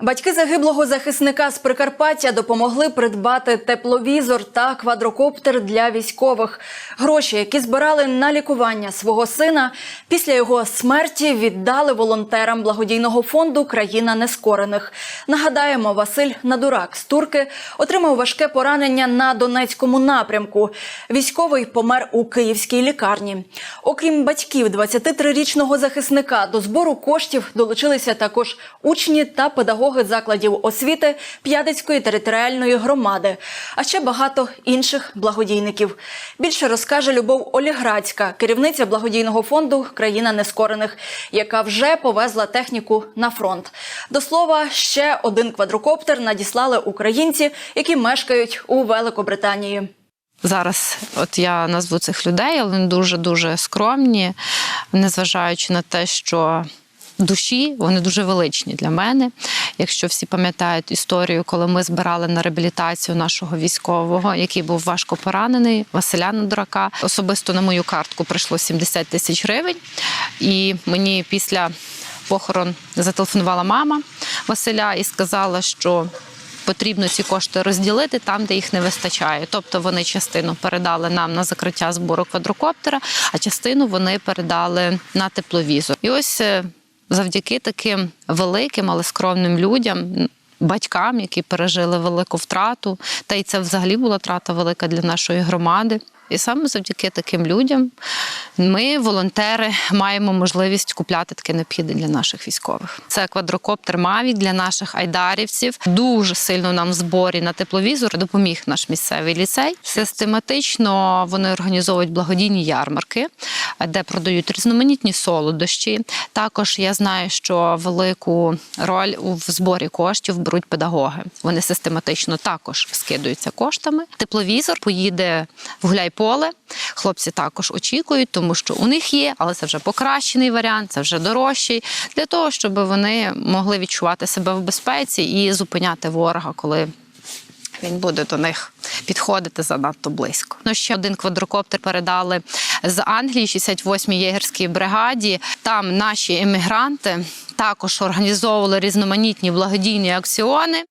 Батьки загиблого захисника з Прикарпаття допомогли придбати тепловізор та квадрокоптер для військових. Гроші, які збирали на лікування свого сина, після його смерті віддали волонтерам благодійного фонду Країна нескорених. Нагадаємо, Василь Надурак з Турки отримав важке поранення на Донецькому напрямку. Військовий помер у київській лікарні. Окрім батьків 23-річного захисника, до збору коштів долучилися також учні та педагоги закладів освіти П'ядицької територіальної громади, а ще багато інших благодійників. Більше розкаже Любов Оліградська, керівниця благодійного фонду Країна нескорених, яка вже повезла техніку на фронт. До слова, ще один квадрокоптер надіслали українці, які мешкають у Великобританії. Зараз, от я назву цих людей, але вони дуже дуже скромні, незважаючи на те, що душі вони дуже величні для мене. Якщо всі пам'ятають історію, коли ми збирали на реабілітацію нашого військового, який був важко поранений, Василя Дурака, особисто на мою картку прийшло 70 тисяч гривень, і мені після похорон зателефонувала мама Василя і сказала, що потрібно ці кошти розділити там, де їх не вистачає. Тобто вони частину передали нам на закриття збору квадрокоптера, а частину вони передали на тепловізор. І ось е, завдяки таким великим, але скромним людям. Батькам, які пережили велику втрату, та й це взагалі була втрата велика для нашої громади. І саме завдяки таким людям ми, волонтери, маємо можливість купляти таке необхідне для наших військових. Це квадрокоптер Мавік для наших айдарівців. Дуже сильно нам в зборі на тепловізор допоміг наш місцевий ліцей. Систематично вони організовують благодійні ярмарки, де продають різноманітні солодощі. Також я знаю, що велику роль у зборі коштів беруть педагоги. Вони систематично також скидаються коштами. Тепловізор поїде в Гуляйполе. Хлопці також очікують, тому що у них є, але це вже покращений варіант, це вже дорожчий, для того, щоб вони могли відчувати себе в безпеці і зупиняти ворога, коли він буде до них підходити занадто близько. Ну ще один квадрокоптер передали з Англії, 68-й єгерській бригаді. Там наші емігранти також організовували різноманітні благодійні акціони.